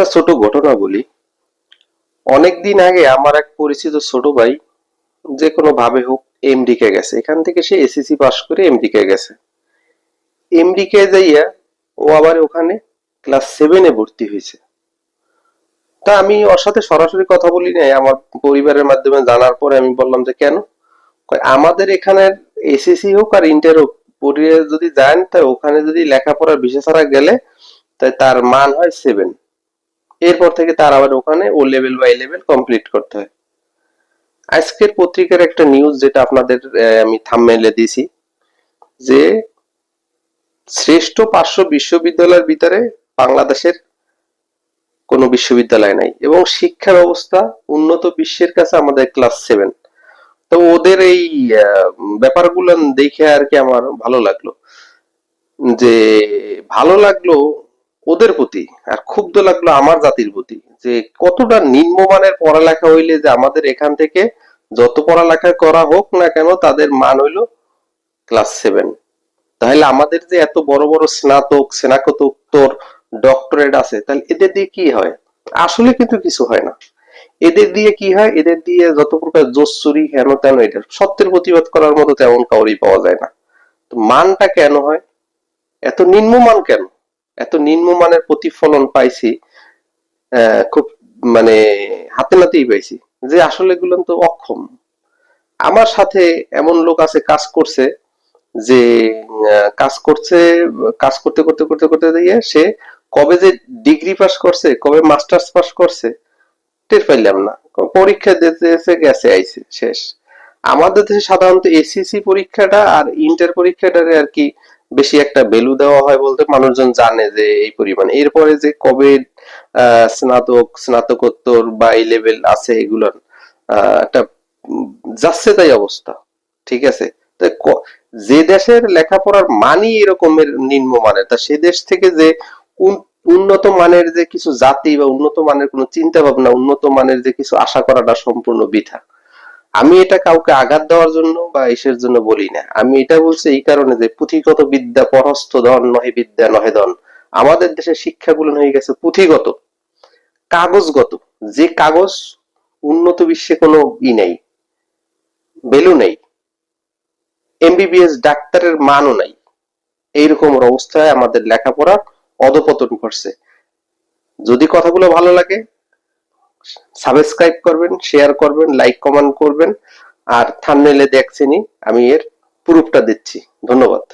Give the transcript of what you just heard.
একটা ছোট ঘটনা বলি। অনেকদিন আগে আমার এক পরিচিত ছোট ভাই যে কোনো ভাবে হোক এমডি কে গেছে। এখান থেকে সে এসএসসি পাস করে এমডি কে গেছে। এমডি কে যাইয়া ও আবার ওখানে ক্লাস সেভেনে ভর্তি হয়েছে। তা আমি ওর সাথে সরাসরি কথা বলি নাই। আমার পরিবারের মাধ্যমে জানার পরে আমি বললাম যে, কেন? আমাদের এখানে এসএসসি হোক আর ইন্টার হোক, পড়িয়ে যদি যান, তাই ওখানে যদি লেখাপড়ার বিশেষ গেলে, তাই তার মান হয় সেভেন এরপর থেকে তার আবার ওখানে ও লেভেল বাই লেভেল কমপ্লিট করতে হয়। আজকের পত্রিকার একটা নিউজ যেটা আপনাদের আমি থামমেলে দিয়েছি, যে শ্রেষ্ঠ পাঁচশো বিশ্ববিদ্যালয়ের ভিতরে বাংলাদেশের কোনো বিশ্ববিদ্যালয় নাই এবং শিক্ষা ব্যবস্থা উন্নত বিশ্বের কাছে আমাদের ক্লাস সেভেন তো ওদের এই ব্যাপারগুলো দেখে আর কি আমার ভালো লাগল। যে ভালো লাগল ওদের প্রতি, আর ক্ষুব্ধ লাগল আমার জাতির প্রতি, যে কতটা নিম্নমানের পড়ালেখা হইলে যে আমাদের এখান থেকে যত পড়ালেখা করা হোক না কেন তাদের মান হইল ক্লাস সেভেন তাহলে আমাদের যে এত বড় বড় স্নাতক, স্নাতকোত্তর ডক্টরেট আছে, তাহলে এদের দিয়ে কি হয়? আসলে কিন্তু কিছু হয় না। এদের দিয়ে কি হয়? এদের দিয়ে যত প্রকার জোচ্চুরি হেন তেন এটা সত্যের প্রতিবাদ করার মতো তেমন কাউরি পাওয়া যায় না। তো মানটা কেন হয়? এত নিম্নমান কেন? এত নিম্নমানের প্রতিফলন পাইছি খুব মানে হাতে নাতেই পাইছি যে আসলে এগুলো তো অক্ষম। আমার সাথে এমন লোক আছে কাজ করছে যে কাজ করছে, কাজ করতে করতে করতে করতে দিয়ে সে কবে যে ডিগ্রি পাস করছে, কবে মাস্টার্স পাস করছে, টের পাইলাম না। পরীক্ষা দিতে গেছে, আইছে, শেষ। আমাদের দেশে সাধারণত এসিসি পরীক্ষাটা আর ইন্টার পরীক্ষাটারে আর কি বেশি একটা ভ্যালু দেওয়া হয় বলতে মানুষজন জানে যে এই পরিমাণ। এরপরে যে কবে স্নাতক, স্নাতকোত্তর বা এই লেভেল আছে এগুলোর একটা যাচ্ছে তাই অবস্থা, ঠিক আছে? যে দেশের লেখাপড়ার মানই এরকমের নিম্নমানের তা সে দেশ থেকে যে উন- উন্নত মানের যে কিছু জাতি বা উন্নত মানের কোনো চিন্তা ভাবনা উন্নত মানের যে কিছু আশা করাটা সম্পূর্ণ বৃথা। আমি এটা কাউকে আঘাত দেওয়ার জন্য বা ইসের জন্য বলি না। আমি এটা বলছি এই কারণে যে পুঁথিগত বিদ্যা পরস্থ ধন নহে বিদ্যা নহে ধন। আমাদের দেশের শিক্ষাগুলো হয়ে গেছে পুঁথিগত, কাগজগত। যে কাগজ উন্নত বিশ্বে কোনো ই নেই ভ্যালু নেই এমবিবিএস ডাক্তারের মানও নাই। এইরকম অবস্থায় আমাদের লেখাপড়া অধপতন করছে যদি কথাগুলো ভালো লাগে সাবস্ক্রাইব করবেন শেয়ার করবেন লাইক কমেন্ট করবেন, আর থামনেলে দেখছেনই, আমি এর প্রুফটা দিচ্ছি। ধন্যবাদ।